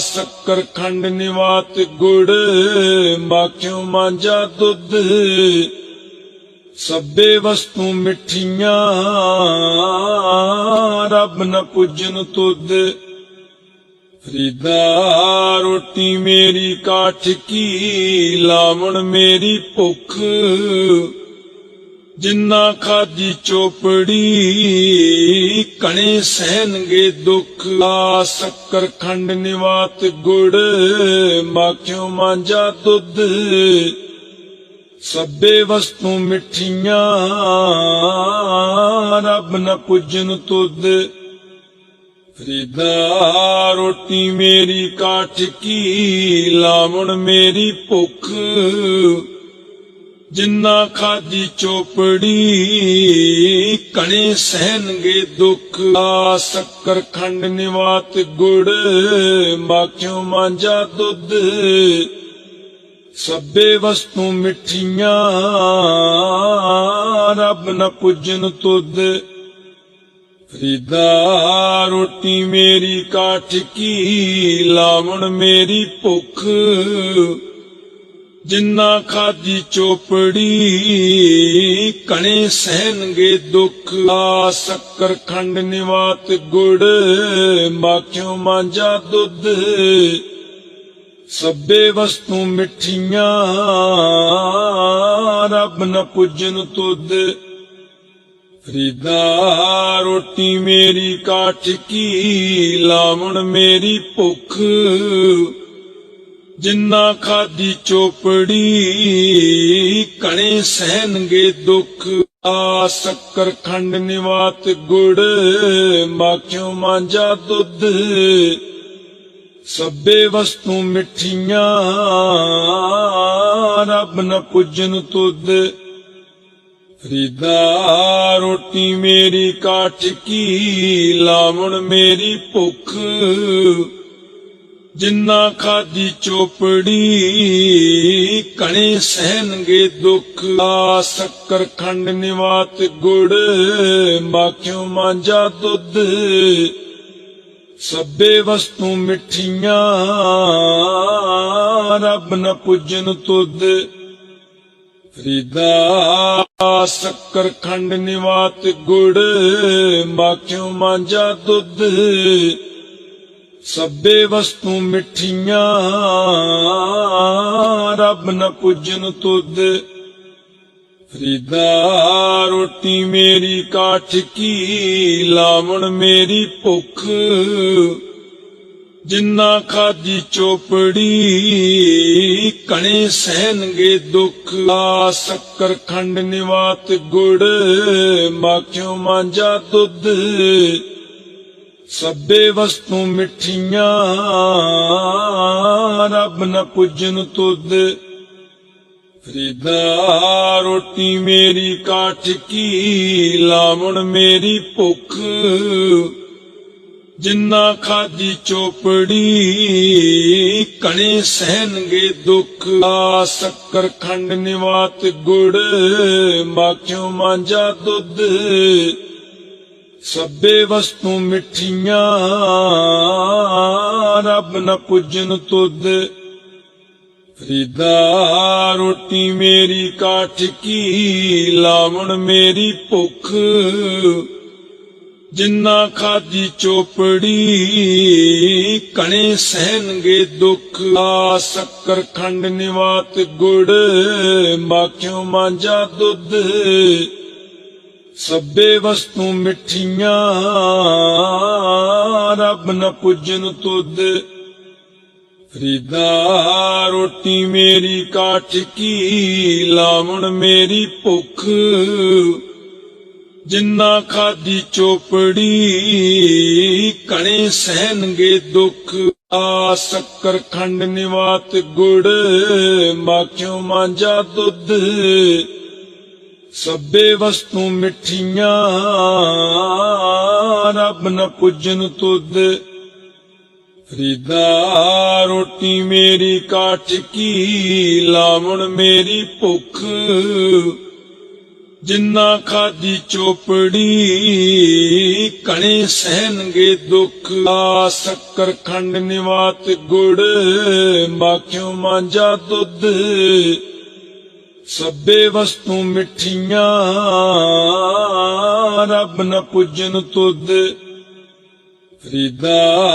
ਸ਼ੱਕਰ ਖੰਡ ਨਿਵਾਤ ਗੁੜ, ਮਾਖਿਓ ਮਾਂਜਾ ਦੁੱਧ। ਸਭੇ ਵਸਤੂ ਮਿੱਠੀਆਂ, ਰੱਬ ਨ ਪੁੱਜਨ ਤੁਧ। ਫਰੀਦਾ ਰੋਟੀ ਮੇਰੀ ਕਾਠ ਕੀ, ਲਾਵਣ ਮੇਰੀ ਭੁੱਖ। ਜਿੰਨਾ ਖਾਦੀ ਚੋਪੜੀ, ਕਣੇ ਸਹਿਨਗੇ ਦੁੱਖ ਆ ਸ਼ੱਕਰ ਖੰਡ ਨਿਵਾਤ ਗੁੜ, ਮਾਖਿਓ ਮਾਂਜਾ ਦੁੱਧ। ਸਭੇ ਵਸਤੂ ਮਿੱਠੀਆਂ, ਰੱਬ ਨ ਪੁੱਜਨ ਤੁਧ। ਫਰੀਦਾ, ਰੋਟੀ ਮੇਰੀ ਕਾਠ ਕੀ, ਲਾਵਣ ਮੇਰੀ ਭੁੱਖ। ਜਿੰਨਾ ਖਾਦੀ ਚੋਪੜੀ, ਕਣੇ ਸਹਿਨਗੇ ਦੁੱਖ। ਆ ਸ਼ੱਕਰ ਖੰਡ ਨਿਵਾਤ ਗੁੜ, ਮਾਖਿਓ ਮਾਂਜਾ ਦੁੱਧ। ਸਭੇ ਵਸਤੂ ਮਿੱਠੀਆਂ, ਰੱਬ ਨ ਪੁੱਜਨ ਤੁਧ। ਫਰੀਦਾ ਰੋਟੀ ਮੇਰੀ ਕਾਠ ਕੀ, ਲਾਵਣ ਮੇਰੀ ਭੁੱਖ। ਜਿੰਨਾ ਖਾਦੀ ਚੋਪੜੀ, ਕਣੇ ਸਹਿਨਗੇ ਦੁੱਖ, ਆ ਸ਼ੱਕਰ ਖੰਡ ਨਿਵਾਤ ਗੁੜ, ਮਾਖਿਓ ਮਾਂਜਾ ਦੁੱਧ। ਸਭੇ ਵਸਤੂ ਮਿੱਠੀਆਂ, ਰੱਬ ਨ ਪੁੱਜਨ ਤੁਧ। ਫਰੀਦਾ, ਰੋਟੀ ਮੇਰੀ ਕਾਠ ਕੀ, ਲਾਵਣ ਮੇਰੀ ਭੁੱਖ। ਜਿੰਨਾ ਖਾਦੀ ਚੋਪੜੀ, ਕਣੇ ਸਹਿਨਗੇ ਦੁੱਖ। ਆ ਸ਼ੱਕਰ ਖੰਡ ਨਿਵਾਤ ਗੁੜ, ਮਾਖਿਓ ਮਾਂਜਾ ਦੁੱਧ। ਸਭੇ ਵਸਤੂ ਮਿੱਠੀਆਂ, ਰੱਬ ਨ ਪੁੱਜਨ ਤੁਧ। ਫਰੀਦਾ, ਰੋਟੀ ਮੇਰੀ ਕਾਠ ਕੀ, ਲਾਵਣ ਮੇਰੀ ਭੁੱਖ। ਜਿੰਨਾ ਖਾਦੀ ਚੋਪੜੀ, ਕਣੇ ਸਹਿਨਗੇ ਦੁੱਖ, ਆ ਸ਼ੱਕਰ ਖੰਡ ਨਿਵਾਤ ਗੁੜ, ਮਾਖਿਓ ਮਾਂਜਾ ਦੁੱਧ। ਸਭੇ ਵਸਤੂ ਮਿੱਠੀਆਂ, ਰੱਬ ਨ ਪੁੱਜਨ ਤੁਧ। ਫਰੀਦਾ ਸ਼ੱਕਰ ਖੰਡ ਨਿਵਾਤ ਗੁੜ, ਮਾਖਿਓ ਮਾਂਜਾ ਦੁੱਧ। ਸਭੇ ਵਸਤੂ ਮਿੱਠੀਆਂ, ਰੱਬ ਨ ਪੁੱਜਨ ਤੁਧ। ਫਰੀਦਾ ਰੋਟੀ ਮੇਰੀ ਕਾਠ ਕੀ, ਲਾਵਣ ਮੇਰੀ ਭੁੱਖ। ਜਿੰਨਾ ਖਾਦੀ ਚੋਪੜੀ, ਕਣੇ ਸਹਿਨਗੇ ਦੁੱਖ। ਆ ਸ਼ੱਕਰ ਖੰਡ ਨਿਵਾਤ ਗੁੜ, ਮਾਖਿਓ ਮਾਂਜਾ ਦੁੱਧ। ਸਭੇ ਵਸਤੂ ਮਿੱਠੀਆਂ, ਰੱਬ ਨ ਪੁੱਜਨ ਤੁਧ। ਫਰੀਦਾ ਰੋਟੀ ਮੇਰੀ ਕਾਠ ਕੀ, ਲਾਵਣ ਮੇਰੀ ਭੁੱਖ। ਜਿੰਨਾ ਖਾਦੀ ਚੋਪੜੀ, ਕਣੇ ਸਹਿਨਗੇ ਦੁੱਖ। ਆ ਸ਼ੱਕਰ ਖੰਡ ਨਿਵਾਤ ਗੁੜ, ਮਾਖਿਓ ਮਾਂਜਾ ਦੁੱਧ। ਸਭੇ ਵਸਤੂ ਮਿੱਠੀਆਂ, ਰੱਬ ਨ ਪੁੱਜਨ ਤੁਧ। ਫਰੀਦਾ ਰੋਟੀ ਮੇਰੀ ਕਾਠ ਕੀ, ਲਾਵਣ ਮੇਰੀ ਭੁੱਖ। ਜਿੰਨਾ ਖਾਦੀ ਚੋਪੜੀ, ਕਣੇ ਸਹਿਨਗੇ ਦੁੱਖ। ਆ ਸ਼ੱਕਰ ਖੰਡ ਨਿਵਾਤ ਗੁੜ, ਮਾਖਿਓ ਮਾਂਜਾ ਦੁੱਧ। ਸਭੇ ਵਸਤੂ ਮਿੱਠੀਆਂ, ਰੱਬ ਨ ਪੁੱਜਨ ਤੁਧ। ਫਰੀਦਾ ਰੋਟੀ ਮੇਰੀ ਕਾਠ ਕੀ, ਲਾਵਣ ਮੇਰੀ ਭੁੱਖ। ਜਿੰਨਾ ਖਾਦੀ ਚੋਪੜੀ ਕਣੇ ਸਹਿਨਗੇ ਦੁੱਖ। ਆ ਸ਼ੱਕਰ ਖੰਡ ਨਿਵਾਤ ਗੁੜ, ਮਾਖਿਓ ਮਾਂਜਾ ਦੁੱਧ। ਸਭੇ ਵਸਤੂ ਮਿੱਠੀਆਂ, ਰੱਬ ਨ ਪੁੱਜਨ ਤੁਧ। ਫਰੀਦਾ ਰੋਟੀ ਮੇਰੀ ਕਾਠ ਕੀ, ਲਾਵਣ ਮੇਰੀ ਭੁੱਖ। ਜਿੰਨਾ ਖਾਦੀ ਚੋਪੜੀ, ਕਣੇ ਸਹਿਨਗੇ ਦੁੱਖ। ਆ ਸ਼ੱਕਰ ਖੰਡ ਨਿਵਾਤ ਗੁੜ, ਮਾਖਿਓ ਮਾਂਜਾ ਦੁੱਧ। ਸਭੇ ਵਸਤੂ ਮਿੱਠੀਆਂ ਰੱਬ ਨ ਪੁੱਜਨ ਤੁਧ। ਫਰੀਦਾ